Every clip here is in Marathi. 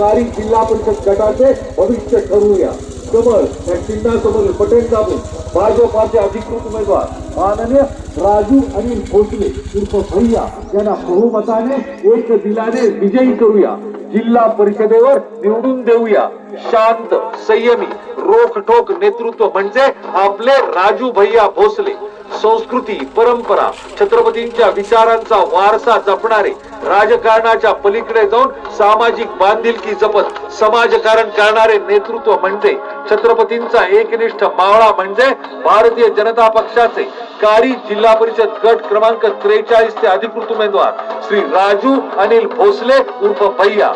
काही जिल्हा परिषद गटाचे भविष्य ठरवूया. कमळ या चिन्हासमोर बटन दाबून भाजपाचे अधिकृत उमेदवार माननीय राजू अनिल भोसले उर्फ भैया यांना बहुमताने एक दिलाने विजयी करूया. जिल्हा परिषदेवर निवडून देऊया. शांत संयमी रोखठोक नेतृत्व म्हणजे आपले राजू भैया भोसले. संस्कृती परंपरा छत्रपतींच्या विचारांचा वारसा जपणारे राजकारणाच्या पलीकडे जाऊन सामाजिक बांधिलकी जपत समाजकारण करणारे नेतृत्व म्हणजे छत्रपतींचा एकनिष्ठ मावळा म्हणजे भारतीय जनता पक्षाचे कारी जिल्हा परिषद गट क्रमांक त्रेचाळीस ते अधिकृत उमेदवार श्री राजू अनिल भोसले उर्फ भैया.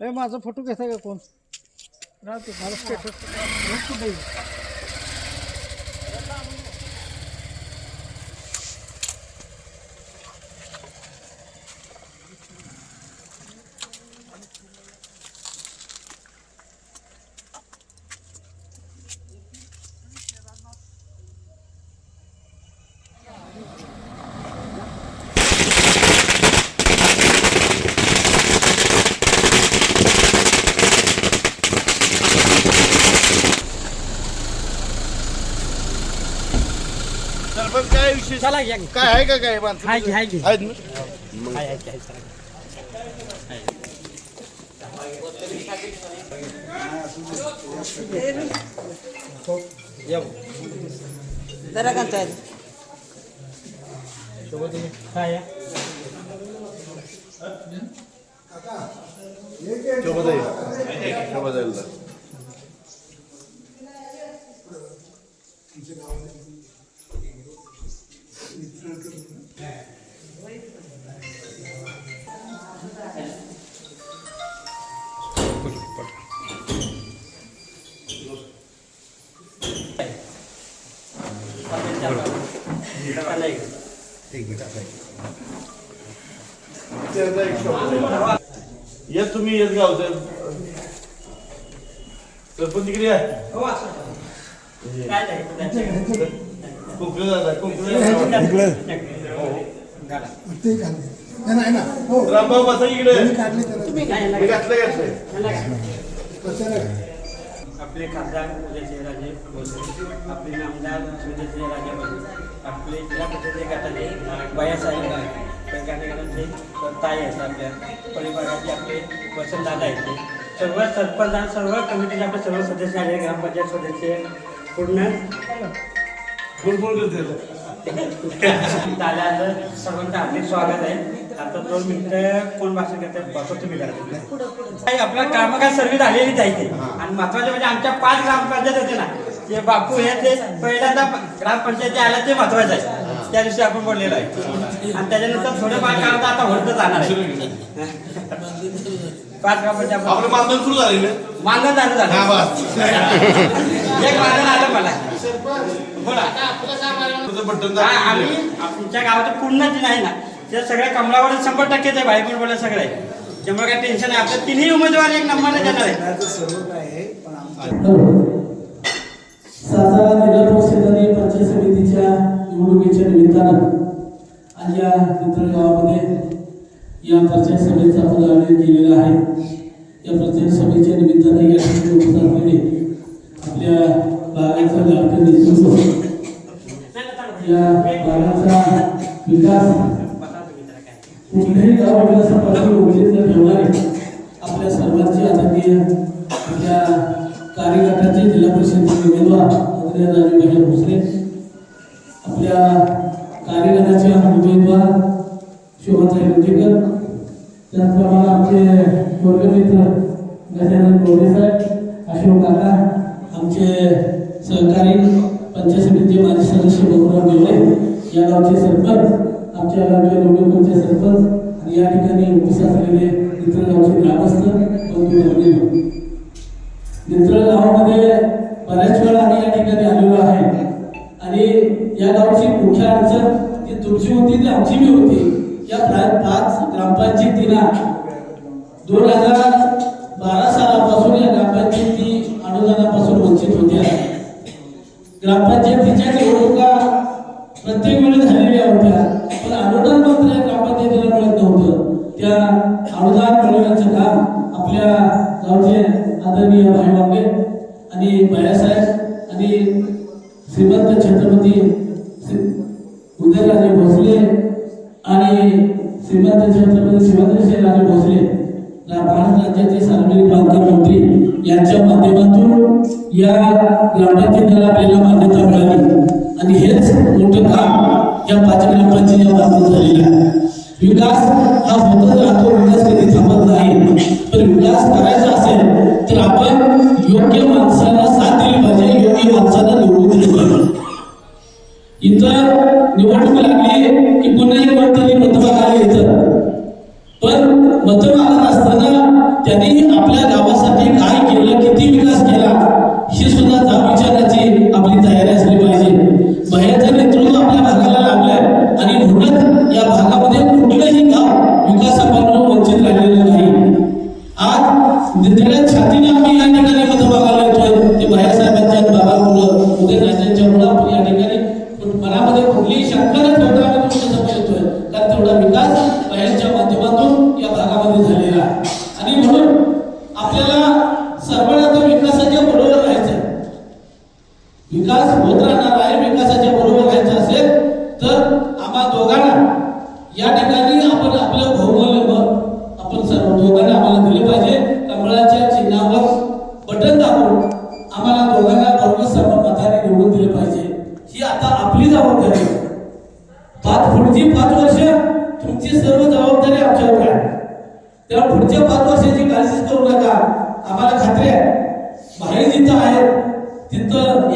ए माझा फोटो घेताय का कोण? राहतो मला स्टेटस चला घ्या काय आहे का काय माणसं हाय की, हाय की. आहेत ना? हाय, हाय, हाय, चला. जरा कंटाळ काय आहे? शोभा जाईल शोभा जाईल जाईल. या तुम्ही येत गावचं सरपंच इकडे या. कुंकू दादा कुंकू रामभाऊ बसा इकडे. मी घातलं घातलंय आपले खासदार उदयसिंहराजे भोसले आपले नामदार उदयसिंहराजे भोसले आपले जिल्हा परिषदे गटाचे बायासाहेब ताई आहेत आपल्या परिवाराचे आपले वसंतदादा आहेत ते सर्व सरपंच आणि सर्व कमिटीचे आपले सर्व सदस्य आले ग्रामपंचायत सदस्य पूर्ण फुलफुल सर्वांचं हार्दिक स्वागत आहे आता दोन मिनिटं कोण भाषण करतात बघतो तुम्ही करा आपला कामकाज सर्व झालेलीच आहे ते आणि महत्त्वाचे म्हणजे आमच्या पाच ग्रामपंचायत होते ना ते बापू हे ते पहिल्यांदा ग्रामपंचायती आल्या ते महत्वाचं आहे त्या दिवशी आपण बोललेलो आहे. आणि त्याच्यानंतर थोडंफार काम तर आता होतं जाणार आहे. पाच ग्रामपंचायत आपलं मानधन सुरू झाले ना मानधन झालं झालं. हा बस. एक मानधन आलं मला. बोला. तुझं बटन हा, आम्ही आमच्या गावात पूर्ण जे आहे ना. ते सगळ्या कमलावर शंभर टक्केच आहे भाई बोला सगळे. त्यामुळे काय टेन्शन आहे आपल्या तिन्ही उमेदवार एक नंबरला देणार आहे सातारा जिल्हा परिषद आणि पंचायत समितीच्या निवडणुकीच्या निमित्तानं आज या मित्र गावामध्ये या प्रचार समितीचा आपण आयोजन केलेलं आहे. या प्रचार सभेच्या निमित्तानं या ठिकाणी उपस्थित आपल्या भागाचा लाडकं नेतृत्व या भागाचा विकास कुठल्याही गाव विकासापासून मित्र वर्गमित्र गजानन गोडे साहेब अशोक काका आमचे सहकारी पंचायत समितीचे माजी सदस्य बबुराव गेवले या गावचे सरपंच आमच्या गावचे डोंगरपूरचे सरपंच आणि या ठिकाणी उपस्थित असलेले मित्र गावचे ग्रामस्थ बंधू मित्र गावामध्ये बऱ्याच वेळा आम्ही या ठिकाणी आलेलो आहे. आणि या गावची मुख्य अडचण ती तुमची होती ती आमची बी होती. या पाच ग्रामपंचायतीला दोन हजार बारा सालापासून या ग्रामपंचायती अनुदानापासून वंचित होते. ग्रामपंचायतीच्या निवडणुका प्रत्येक वेळी झालेल्या होत्या पण अनुदान मात्र ग्रामपंचायतीला मिळत नव्हतं. त्या अनुदान मिळवण्याचं काम आपल्या गावचे आदरणीय भाई वांगे आणि बाळासाहेब आणि श्रीमंत छत्रपती उदयराजे भोसले आणि श्रीमंत छत्रपती श्रीमंत राजे भोसले महाराष्ट्र राज्याचे सार्वजनिक बांधकाम मंत्री यांच्या माध्यमातून या ग्रामपंचायत त्याला आपल्याला मान्यता मिळाली. आणि हेच मोठं काम या पाच ग्रामपंचायत बाबतीत झालेलं आहे. विकास हा होतच राहतो विकास कधी थांबत नाही पण विकास करायचा असेल तर आपण योग्य माणसाला साथ दिली पाहिजे योग्य माणसाला निवडून दिली पाहिजे. इथं निवडणूक लागली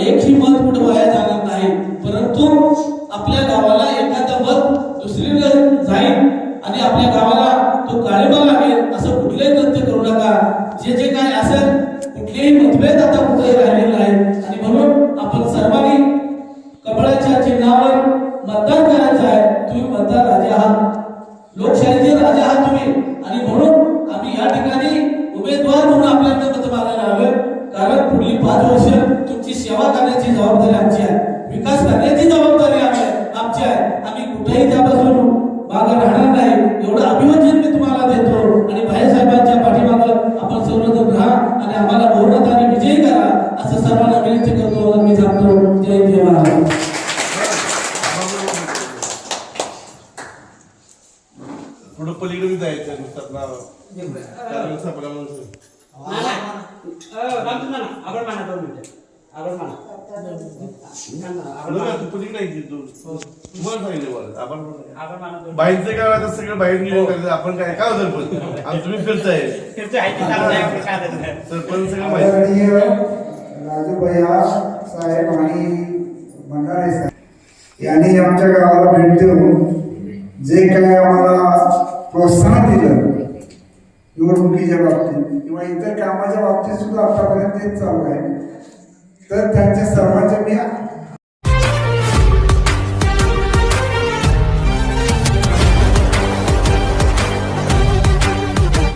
एकही मत कुठं वाया जाणार नाही. परंतु आपल्या गावाला एखादा मत दुसरीकडे जाईल आणि आपल्या गावाला तो काळेबा लागेल असं कुठलंही कृत्य करू नका. जे जे थोडं पलीकडे जायचं नुसतं नाव. सापडा काय आता सगळं बाहेर गेलं आपण काय काय सरपंच आणि तुम्ही फिरताय. सरपंच सगळं माहिती. राजू भैया साहेब आणि मंडळे साहेब यांनी आमच्या गावाला भेट देऊन जे काय आम्हाला प्रोत्साहन दिलं निवडणुकीच्या बाबतीत किंवा इतर कामाच्या बाबतीत सुद्धा आतापर्यंत तेच चालू आहे. तर त्यांच्या सर्वांचे मी